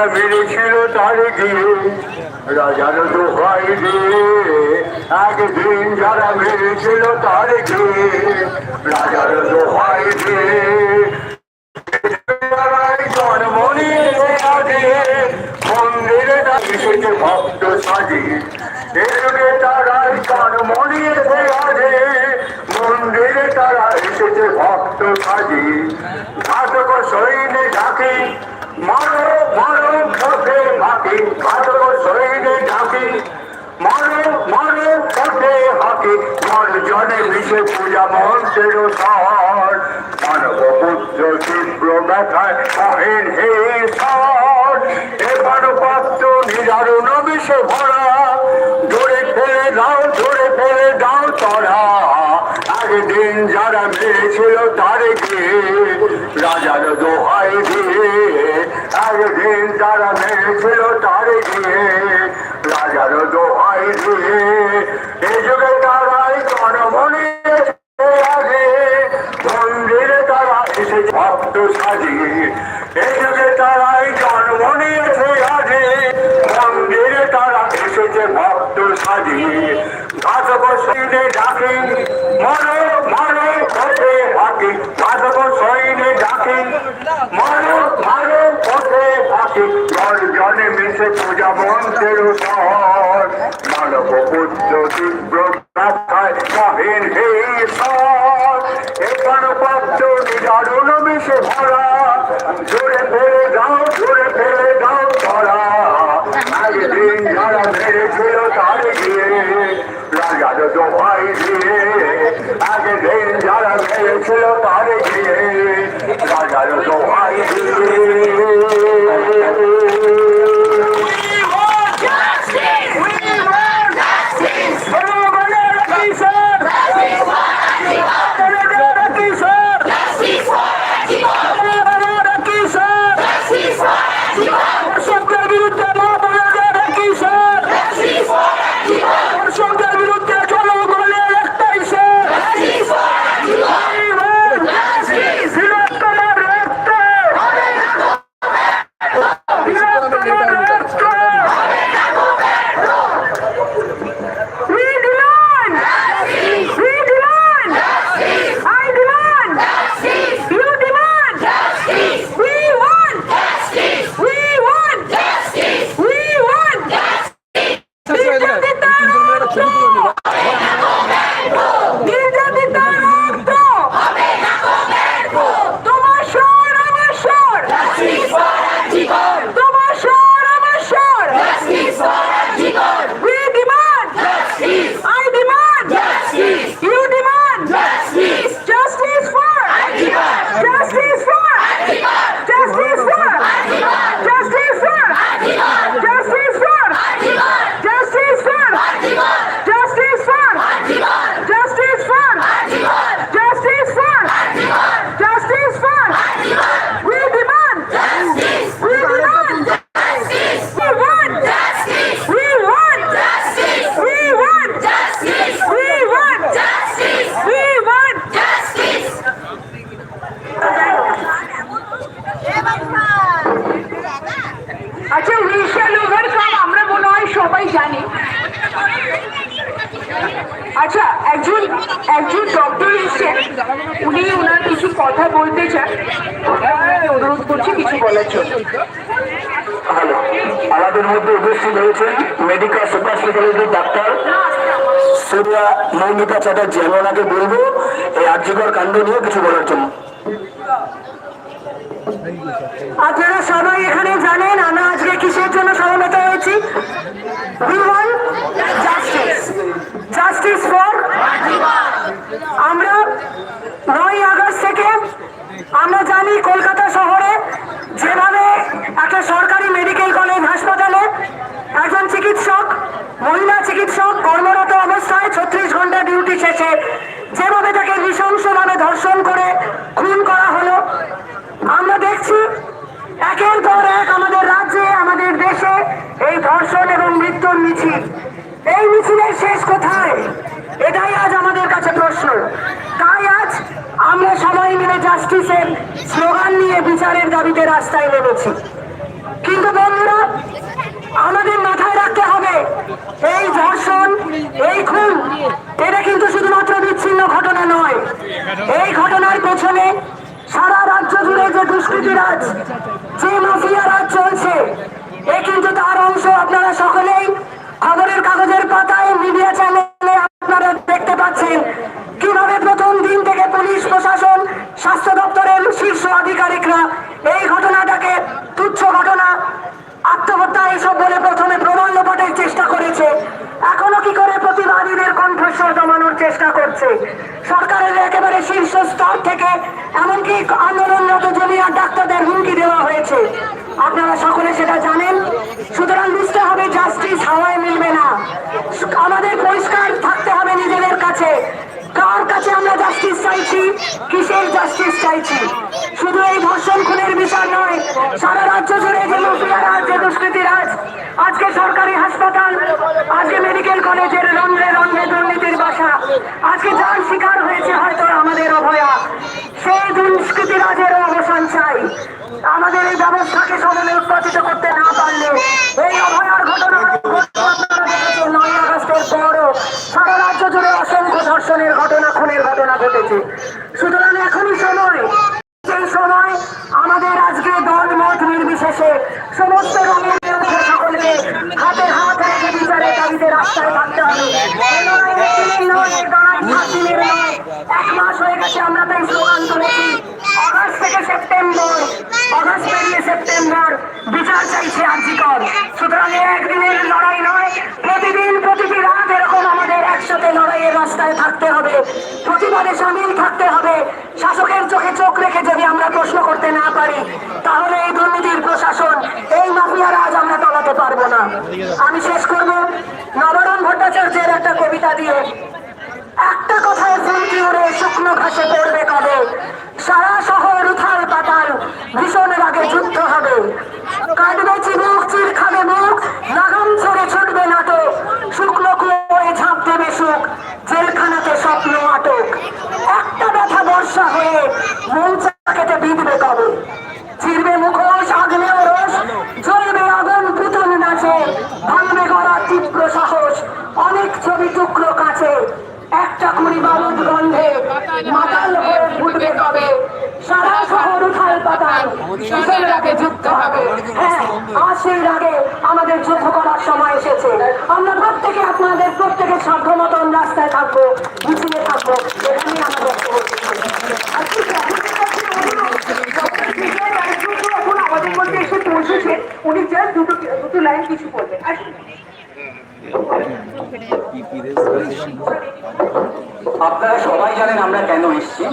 যারা মেরেছিল তার গিয়ে রাজার দোহাই দিয়ে একদিন যারা মেরেছিল তার গিয়ে রাজার দোহাই দিয়ে জন্মনি মন্দিরে এসেছে ভক্ত সাজিয়ে এসে তারাই জন্মনি আগে মন্দিরে তারা এসেছে ভক্ত সাজিয়ে ঘাতক সৈন্যে ডাকে মারো মারো খোঁজে হাকি ঘাতক সৈন্যে ডাকে মারো মারো খোঁজে হাকি মন জনে মিশে পূজা মন্ত্রের সর মানব পুত্র তীব্র ব্যথায় মহেন হে সর এবার পাত্র নিদারুণ বিষে ভরা ধরে ফেলে দাও ধরে ফেলে দাও তরা একদিন যারা মেরেছিল তারে গিয়ে রাজার দোহাই দিয়ে গিয়ে রাজার দোহাই দিয়ে যুগে তারাই মন্দিরে তারা এসেছে ভক্ত সাজিয়ে যুগে তারাই এসেছে ভক্ত সাজিয়ে মরো মরো পথে হাকি সৈন্যে ডাকে মরো মরো পথে হাকি জল মিশে পূজা মন্ত্রের শহর মানব পুত্র তীব্র ব্যথায় মহেন হে ঈশ্বর এখান পাত্র নিদারুণ মিশে ভরা। জোরে অনুরোধ করছি কিছু বলার জন্য আমাদের মধ্যে উপস্থিত হয়েছেন মেডিকেল সুপার স্পেশালিটির ডাক্তার সুরিয়া মৌমিতা চ্যাটার্জি। আমি ওনাকে বলব এই আর্যকর কাণ্ড নিয়ে কিছু বলার জন্য। আপনারা সবাই এখানে জানেন আমরা আজকে কিসের জন্য সমবেত হয়েছি We want justice. Justice for আমরা নয় আগস্ট থেকে আমরা জানি কলকাতা শহরে যেভাবে একটা সরকারি মেডিকেল কলেজ হাসপাতালে একজন চিকিৎসক মহিলা চিকিৎসক কর্মরত অবস্থায় ছত্রিশ ঘণ্টা ডিউটি শেষে যেভাবে তাকে নৃশংসভাবে ধর্ষণ করে খুন করা হলো। আমরা দেখছি একের পর এক আমাদের রাজ্যে, আমাদের দেশে এই ধর্ষণ এবং মৃত্যুর মিছিল। এই মিছিলের শেষ কোথায়? এটাই আজ আমাদের কাছে প্রশ্ন। তাই আজ আমরা সবাই মিলে জাস্টিসের স্লোগান নিয়ে বিচারের দাবিতে রাস্তায় নেমেছি। কিন্তু বন্ধুরা, আমাদের মাথায় রাখতে হবে, এই ধর্ষণ, এই খুন এটা কিন্তু শুধুমাত্র বিচ্ছিন্ন ঘটনা নয়। এই ঘটনার পেছনে সারা রাজ্য জুড়ে যে দুষ্কৃতিরাজ যে মাফিয়া রাজ চলছে, এ কিন্তু তার অংশ। আপনারা সকলেই খবরের কাগজের পাতায় মিডিয়া চ্যানেলে আপনারা দেখতে পাচ্ছেন কীভাবে প্রথম দিন থেকে পুলিশ, প্রশাসন, স্বাস্থ্য দপ্তরের শীর্ষ আধিকারিকরা এই ঘটনাটাকে তুচ্ছ ঘটনা, আত্মহত্যা, এসব বলে প্রথমে প্রমাণ লোপাটের চেষ্টা করেছে এখনও কি করে প্রতিবাদীদের কণ্ঠস্বর দমানোর চেষ্টা করছে। সরকারের একেবারে শীর্ষ স্তর থেকে এমনকি আন্দোলনরত জুনিয়র ডাক্তারদের হুমকি দেওয়া হয়েছে। আপনারা সকলে সেটা জানেন। সুতরাং বুঝতে হবে জাস্টিস হাওয়ায় মিলবে না। আমাদের পরিষ্কার থাকতে হবে নিজেদের কাছে। কার কাছে আমরা জাস্টিস চাইছি? কিসের জাস্টিস চাইছি? শুধু এই ধর্ষণ খুনের বিচার নয়, সারা রাজ্য জুড়ে যে মাফিয়া রাজ, যে দুষ্কৃতি রাজ, আজকে সরকারি হাসপাতাল, আজকে মেডিকেল কলেজের রন্ধ্রে রন্ধ্রে দুর্নীতির বাসা। আজকে যার শিকার হয়েছে হয়তো আমাদের অভয়া। সেই দুষ্কৃতি রাজেরও অবসান চাই। আমাদের এই ব্যবস্থাকে সদনে উৎপাদিত করতে না পারলে এই অভয়ার ঘটনা আপনারা দেখেছেন নয় আগস্টের পরও সারা রাজ্য জুড়ে অসংখ্য ধর্ষণের ঘটনা খুনের ঘটনা ঘটেছে সুতরাং এখনই সময় সেই সময় আমাদের আজকে দল মত নির্বিশেষে সমস্ত রঙের বিরুদ্ধে সকলকে হাতে হাত রেখে বিচারের দাবিতে রাস্তায় থাকতে হবে এই লড়াই একদিনের নয়, এই লড়াই সাত দিনের নয়। এক মাস হয়ে গেছে আমরা তাই স্লোগান তুলেছি অগাস্ট থেকে সেপ্টেম্বর অগাস্ট পেরিয়ে সেপ্টেম্বর বিচার চাইছে আর্জিকর সুতরাং এ একদিনের লড়াই নয় প্রতিদিন প্রতিটি রাত এরকম আমাদের একসাথে লড়াইয়ের রাস্তায় থাকতে হবে, প্রতিবাদে সামিল থাকতে হবে। শাসকের চোখে চোখ রেখে যদি আমরা প্রশ্ন করতে না পারি, তাহলে এই দুর্নীতির প্রশাসন, এই মাফিয়ার আজ আমরা তলাতে পারব না। আমি শেষ করব। নবরণ ভট্টাচার্যের একটা কবিতা দিয়ে। একটা কথায় ফুলকি উড়ে শুকনো ঘাসে পড়বে কবে? সারা শহর উথাল পাতাল, ভীষণ রাগে যুদ্ধ হবে। কাটবে চিবুক চির খাবে মুখ লাগাম ছেড়ে ছুটবে নাটক। শুকনো কুয়োয় ঝাঁপ দেবে সুখ জেলখানাতে স্বপ্ন আটক। একটা ব্যথা বর্ষা হয়ে মৌচাকেতে বিঁধবে কবে? চিরবে মুখোশ আগ্নেয় রস, জ্বলবে আগুন, পুতুল নাচে, ভাঙবে গলা তীব্র সাহস, অনেক ছবি টুকরো কাছে। একটা কুড়ি বারুদ গন্ধে মাতাল হয়ে ফুটবে কবে? সারা শহর উঠাল পাতাল আগে যুদ্ধ হবে। হ্যাঁ আর সেই আমাদের যুদ্ধ করার সময় এসেছে। আমরা প্রত্যেকে আপনাদের প্রত্যেকের সাধ্য রাস্তায় থাকব মিছিলে থাকব আমাদের এসে উনি জাস্ট দুটো দুটো লাইন কিছু বলবেন আর আপনারা সবাই জানেন আমরা কেন এসেছি।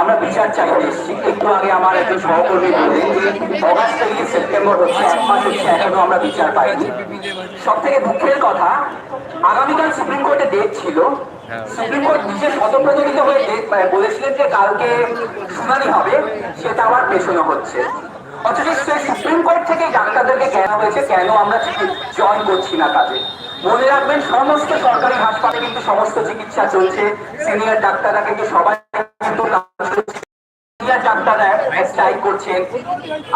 আমরা বিচার চাইতে এসেছি। একটু আগে আমার একজন সহকর্মী বললেন যে, অগাস্ট থেকে সেপ্টেম্বর হচ্ছে এক মাস হচ্ছে এখনও আমরা বিচার পাইনি। সব থেকে দুঃখের কথা, আগামীকাল সুপ্রিম কোর্টে ডেট ছিল। সুপ্রিম কোর্ট নিজে স্বতঃপ্রযোজিত হয়ে ডেট বলেছিলেন যে কালকে শুনানি হবে, সেটা আবার পেছনো হচ্ছে। অথচ সুপ্রিম কোর্ট থেকে ডাক্তারদেরকে কেন হয়েছে, কেন আমরা জয়েন করছি না কাজে মনে রাখবেন, সমস্ত সরকারি হাসপাতালে কিন্তু সমস্ত চিকিৎসা চলছে। সিনিয়র ডাক্তাররা কিন্তু সবাই কিন্তু সিনিয়র ডাক্তাররা করছেন।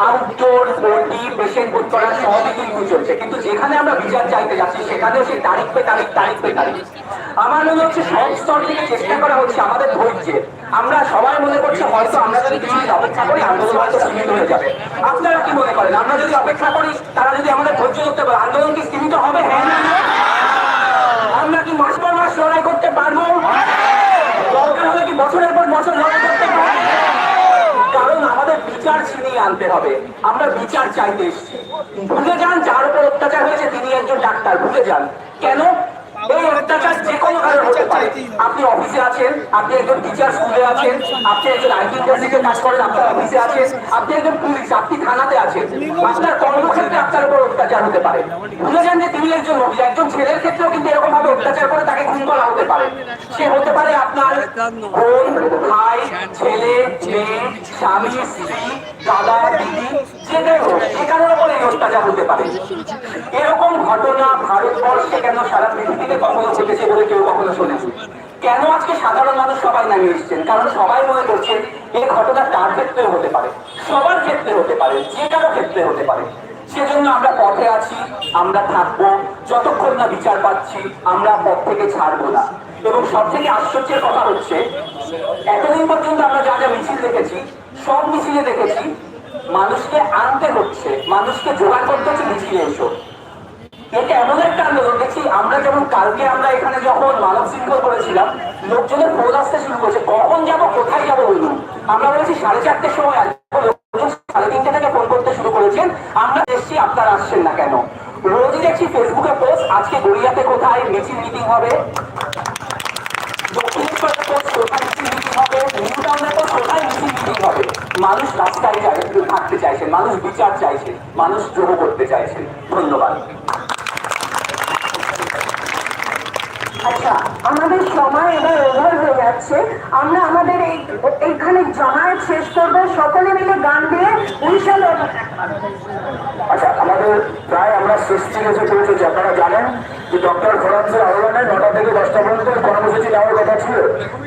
আউটডোর ওটি পেশেন্ট ভোট করার সবই কিন্তু চলছে। কিন্তু যেখানে আমরা বিচার চাইতে যাচ্ছি, সেখানেও সেই তারিখ পে তারিখ তারিখ। আমার মনে হচ্ছে সব স্তর থেকে চেষ্টা করা হচ্ছে আমাদের ধৈর্যের। আমরা সবাই মনে করছি হয়তো আমরা যদি কিছু অপেক্ষা করি, আন্দোলন হয়তো সীমিত হয়ে যাবে। আপনারা কি মনে করেন? আমরা যদি অপেক্ষা করি, তারা যদি আমাদের ধৈর্য ধরতে পারে, আন্দোলন কি সীমিত হবে? হ্যাঁ? আমরা কি মাস পর মাস লড়াই করতে পারব? দরকার হলে কি বছরের পর বছর লড়াই করতে পারব? কারণ আমাদের বিচার ছিনিয়ে আনতে হবে। আমরা বিচার চাইতে এসেছি। ভুলে যান, যার উপর অত্যাচার হয়েছে, তিনি একজন ডাক্তার। ভুলে যান। কেন? এই অত্যাচার যে কোনো কারণ হতে পারে। আপনি অফিসে আছেন আপনি একজন টিচার স্কুলে আছেন আপনি একজন আইটি ইন্ডাস্ট্রিতে কাজ করেন আপনার অফিসে আছেন আপনি একজন পুলিশ আপনি থানাতে আছেন। আপনার কর্মক্ষেত্রে আপনার উপর অত্যাচার হতে পারে। ভুলে যান যে তিনি একজন মহিলা একজন ছেলের ক্ষেত্রেও কিন্তু এরকম ভাবে অত্যাচার করে তাকে খুন করা হতে পারে। সে হতে পারে আপনার বোন ভাই ছেলে মেয়ে স্বামী স্ত্রী দাদা দিদি যে হোক, যে এই অত্যাচার হতে পারে। এরকম ঘটনা ভারতবর্ষে কেন সারা পৃথিবীতে কখনো ঘটেছে বলে কেউ কখনো শোনেনি কেন আজকে সাধারণ মানুষ সবাই নামিয়ে এসছেন? কারণ সবাই মনে করছেন এই ঘটনা তার ক্ষেত্রে হতে পারে, সবার ক্ষেত্রে হতে পারে, যে কারও ক্ষেত্রে হতে পারে। সেজন্য আমরা পথে আছি, আমরা থাকব, যতক্ষণ না বিচার পাচ্ছি, আমরা পথ থেকে ছাড়বো না। এবং সব থেকে আশ্চর্যের কথা হচ্ছে, এতদিন পর্যন্ত আমরা যা যা মিছিল দেখেছি, সব মিছিলে দেখেছি, মানুষকে আনতে হচ্ছে, মানুষকে জোগাড় করতে হচ্ছে মিছিলে এসো। এটা এমন একটা আন্দোলন দেখছি আমরা যেমন কালকে আমরা এখানে যখন মানব শৃঙ্খল করেছিলাম, লোকজনের ফোন আসতে শুরু করেছে, কখন যাব, কোথায় যাব বলুন? আমরা বলেছি সাড়ে চারটের সময় লোকজন সাড়ে তিনটে থেকে ফোন করতে শুরু করেছেন, আমরা এসছি, আপনারা আসছেন না কেন? রোজই দেখছি ফেসবুকে পোস্ট আজকে গড়িয়াতে কোথায় মিছিল মিটিং হবে? পোস্ট মিটিং হবে? হবে? মানুষ রাস্তায় থাকতে চাইছেন মানুষ বিচার চাইছেন মানুষ যোগ করতে চাইছেন ধন্যবাদ। আচ্ছা আমাদের সময় এবার ওভার হয়ে যাচ্ছে। আমরা আমাদের এই এইখানে জমায়েত শেষ করব। সকলে মিলে গান দিয়ে উড়িষ্যা আচ্ছা আমাদের প্রায় আমরা শেষ দিকে এসে আপনারা জানেন যে ডক্টর খোরামসের আহ্বানে নটা থেকে দশটা পর্যন্ত কর্মসূচি নেওয়ার কথা ছিল।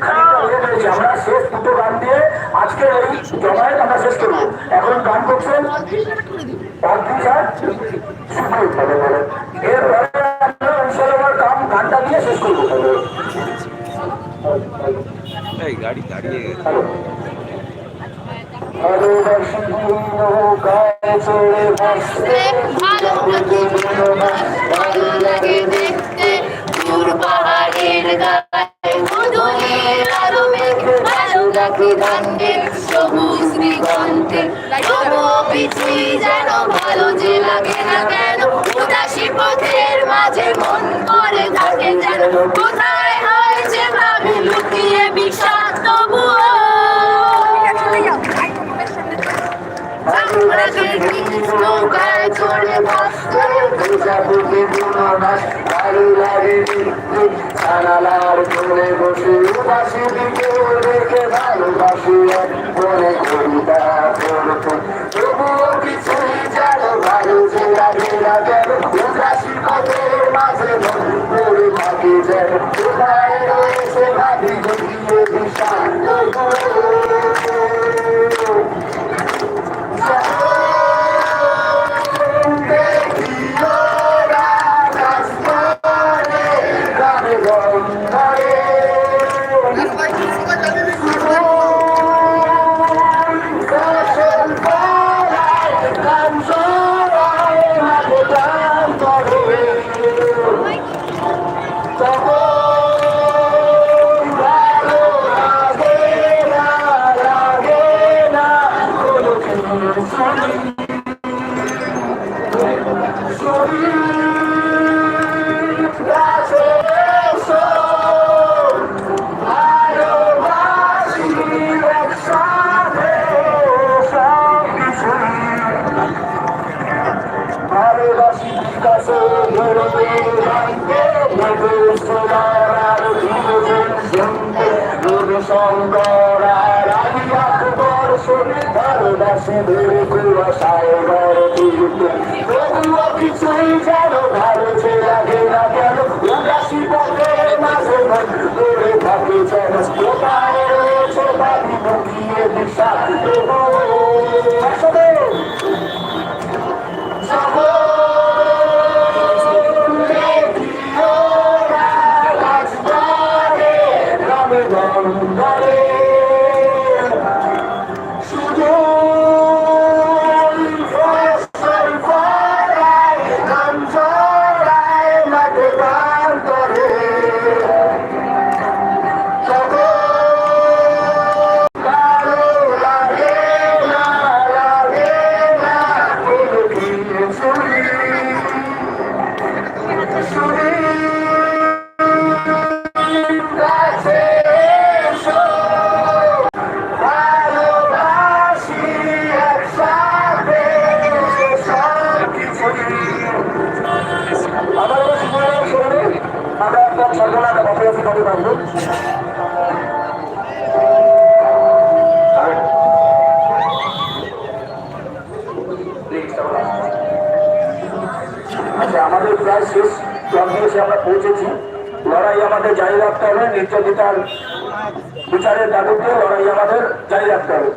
খানিকটা হয়ে পেরেছি আমরা শেষ দুটো গান দিয়ে আজকে এই জমায়েত আমরা শেষ করব। এখন গান করছেন এরপরে ইনশাল্লাহ কাম গানটা দিয়ে শেষ করব। এই গাড়ি দাঁড়িয়ে গেছে। হ্যালো। নৌকায় চড়ে ভাসতে ভালো লাগে দেখতে। দূর পাহাড়ের গায়ে মধুরের আলো মেঘে ভালো লাগে গানকে সবুজ দিগন্তে তবু যেন ভালো যে লাগে না কেন? উদাসী পথের মাঝে মন করে থাকে যেন। কোথায় হয়েছে ভাবে লুকিয়ে বিষাদ তবুও। আমরা নৌকায় চড়ে ভাসতে জানালার কোণে বসে। উদাসী দিকে দেখে ভালোবাসি এক মনে কবিতা পড়তো তবুও জানো পথের মাঝে শঙ্কর আদি আকবর, শুনে ভালোবাসি ধরে কুয়াশায় ঘর দিতে তবুও কিছুই যেন ভালো যে লাগে না কেন? উদাসী পথে মাঝে মন ধরে থাকে যেন। কোথায় আজকে এসে আমরা পৌঁছেছি। লড়াই আমাদের জারি রাখতে হবে, নির্যাতিতার বিচারের দাবিতে লড়াই আমাদের জারি রাখতে হবে।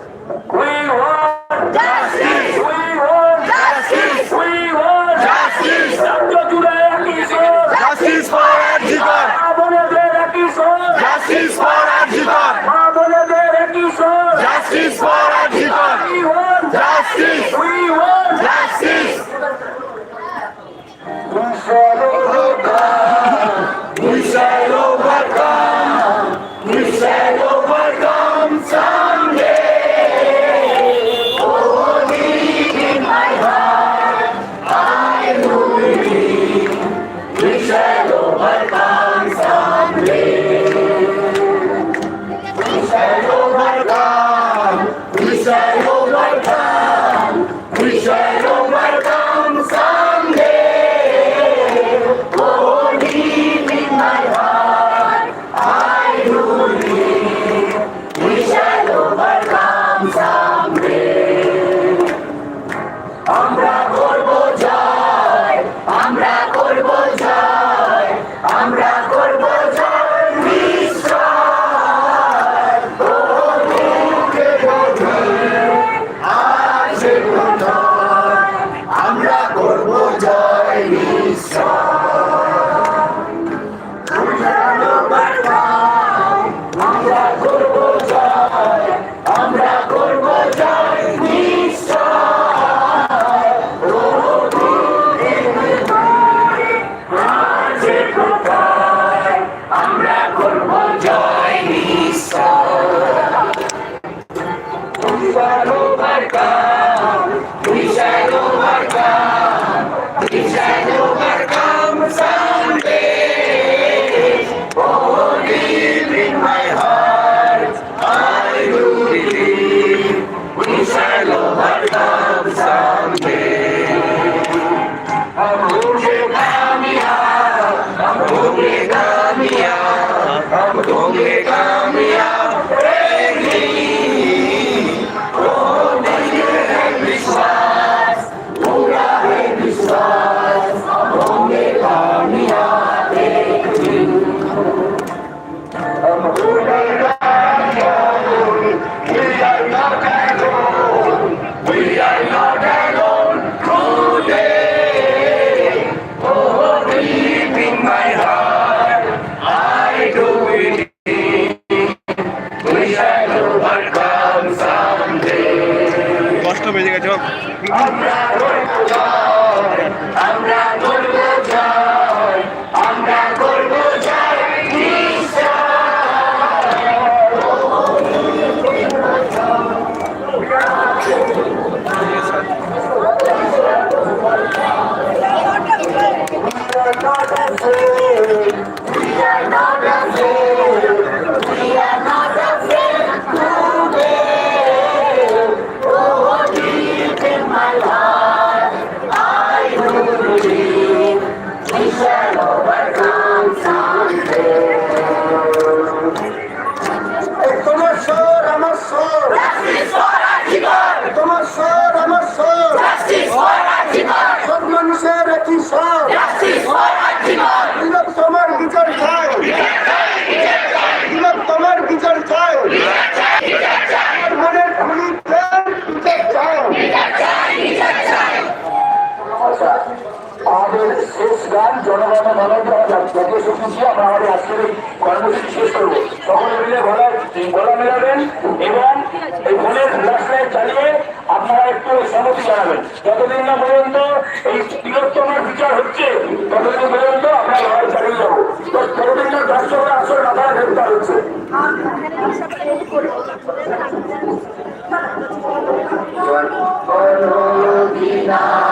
জিজ্ঞেস করব তখন মিলে গলা গলা মেলাবেন এবং এই ফোনের ফ্ল্যাশলাইট চালিয়ে আপনারা একটু সম্মতি জানাবেন যতদিন না পর্যন্ত এই বৃহত্তমার বিচার হচ্ছে ততদিন পর্যন্ত আমরা লড়াই চালিয়ে যাব তো ততদিন না দর্শকরা আসল মাথায় গ্রেপ্তার হচ্ছে Oh,